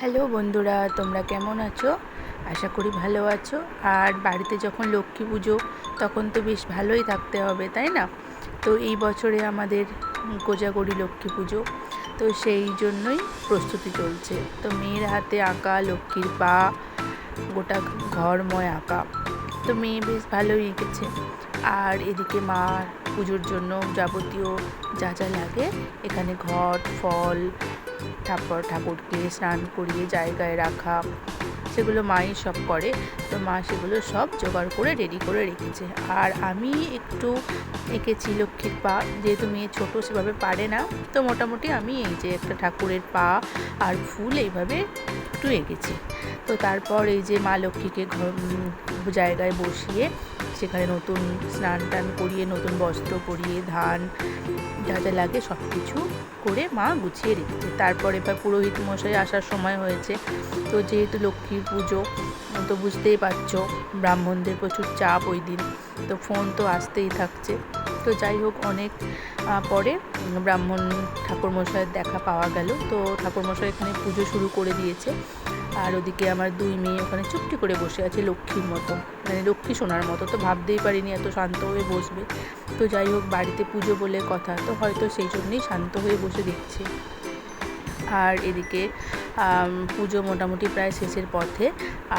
Hello বন্ধুরা, তোমরা কেমন আছো? আশা করি ভালো আছো। আর বাড়িতে যখন লক্ষ্মী পুজো, তখন তো বেশ ভালোই থাকতে হবে, তাই না? তো এই বছরে আমাদের কোজাগরি লক্ষ্মী পুজো, তো সেই জন্যই প্রস্তুতি চলছে। তো মেয়ের হাতে আঁকা, লক্ষ্মীর পা, গোটা ঘরময় আঁকা। তো মেয়ে বেশ ভালোই এঁকেছে। আর এদিকে মা পুজোর জন্য যাবতীয় যা যা লাগে, এখানে ঘট, ফল তারপর ঠাকুরকে স্নান করিয়ে জায়গায় রাখা, সেগুলো মাই সব করে। তো মা সেগুলো সব জোগাড় করে রেডি করে রেখেছে। আর আমি একটু এঁকেছি লক্ষ্মীর পা। যেহেতু মেয়ে ছোটো, সেভাবে পারে না। তো মোটামুটি আমি এই যে একটা ঠাকুরের পা আর ফুল এইভাবে একটু এঁকেছি। তো তারপর এই যে মা লক্ষ্মীকে জায়গায় বসিয়ে সেখানে নতুন স্নান টান করিয়ে, নতুন বস্ত্র পরিয়ে, ধান যা যা লাগে সব কিছু করে মা গুছিয়ে রেখেছে। তারপর এবার পুরোহিত মশাই আসার সময় হয়েছে। তো যেহেতু লক্ষ্মীর পুজো, তো বুঝতেই পারছ ব্রাহ্মণদের প্রচুর চাপ ওই দিন তো ফোন তো আসতেই থাকছে। তো যাই হোক, অনেক পরে ব্রাহ্মণ ঠাকুরমশাইয়ের দেখা পাওয়া গেল। তো ঠাকুরমশাই এখানে পুজো শুরু করে দিয়েছে। আর ওদিকে আমার দুই মেয়ে ওখানে চুপটি করে বসে আছে লক্ষ্মীর মতো। মানে লক্ষ্মী সোনার মতো, তো ভাবতেই পারিনি এত শান্ত হয়ে বসবে। তো যাই হোক, বাড়িতে পুজো বলে কথা, তো হয়তো সেই জন্যেই শান্ত হয়ে বসে দেখছি। আর এদিকে পুজো মোটামুটি প্রায় শেষের পথে।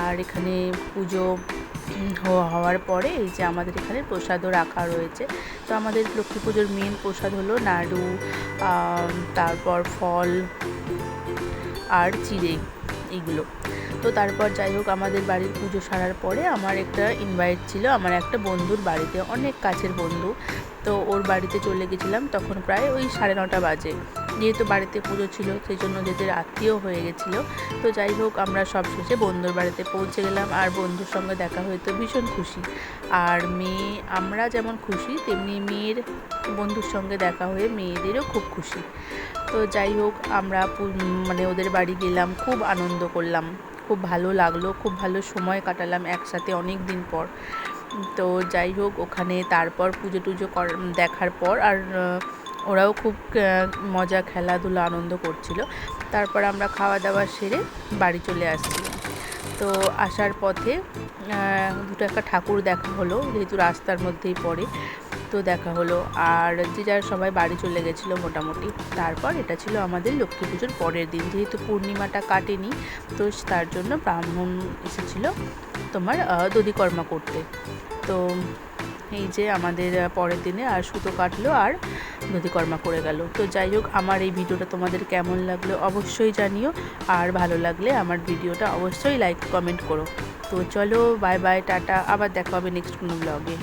আর এখানে পুজো হওয়ার পরে এই যে আমাদের এখানে প্রসাদও রাখা রয়েছে। তো আমাদের লক্ষ্মী পুজোর মেন প্রসাদ হলো নাড়ু তারপর ফল আর চিড়ে। এগুলো তো তারপর যাই হোক আমাদের বাড়ির পুজো সারার পরে আমার একটা ইনভাইট ছিল। আমার একটা বন্ধুর বাড়িতে, অনেক কাছের বন্ধু। তো ওর বাড়িতে চলে গেছিলাম তখন প্রায় ওই সাড়ে নটা বাজে। যেহেতু বাড়িতে পুজো ছিল সেই জন্য যেদের আত্মীয় হয়ে গেছিল। তো যাই হোক আমরা সব শেষে বন্ধুর বাড়িতে পৌঁছে গেলাম। আর বন্ধুর সঙ্গে দেখা হয়ে তো ভীষণ খুশি। আর মেয়ে, আমরা যেমন খুশি, তেমনি মেয়ের বন্ধুর সঙ্গে দেখা হয়ে মেয়েদেরও খুব খুশি। তো যাই হোক, আমরা মানে ওদের বাড়ি গেলাম, খুব আনন্দ করলাম। খুব ভালো লাগল, খুব ভালো সময় কাটালাম একসাথে অনেক দিন পর। তো যাই হোক, ওখানে তারপর পুজো টুজো কর, দেখার পর আর ওরাও খুব মজা, খেলাধুলা, আনন্দ করছিল। তারপর আমরা খাওয়া দাওয়া সেরে বাড়ি চলে আসছিলাম তো আসার পথে দুটো একটা ঠাকুর দেখা হলো, যেহেতু রাস্তার মধ্যেই পড়ে। তো দেখা হলো। আর যে যার সবাই বাড়ি চলে গেছিল মোটামুটি, তারপর এটা ছিল আমাদের লক্ষ্মী পুজোর পরের দিন। যেহেতু পূর্ণিমাটা কাটেনি, তো তার জন্য ব্রাহ্মণ এসেছিল তোমার দধিকর্মা করতে। তো এই যে আমাদের পরের দিনে আর সুতো কাটলো আর দধিকর্মা করে গেল। তো যাই হোক, আমার এই ভিডিওটা তোমাদের কেমন লাগল অবশ্যই জানিও। আর ভালো লাগলে আমার ভিডিওটা অবশ্যই লাইক, কমেন্ট করো। তো চলো, বাই বাই, টাটা। আবার দেখা হবে নেক্সট কোনো ব্লগে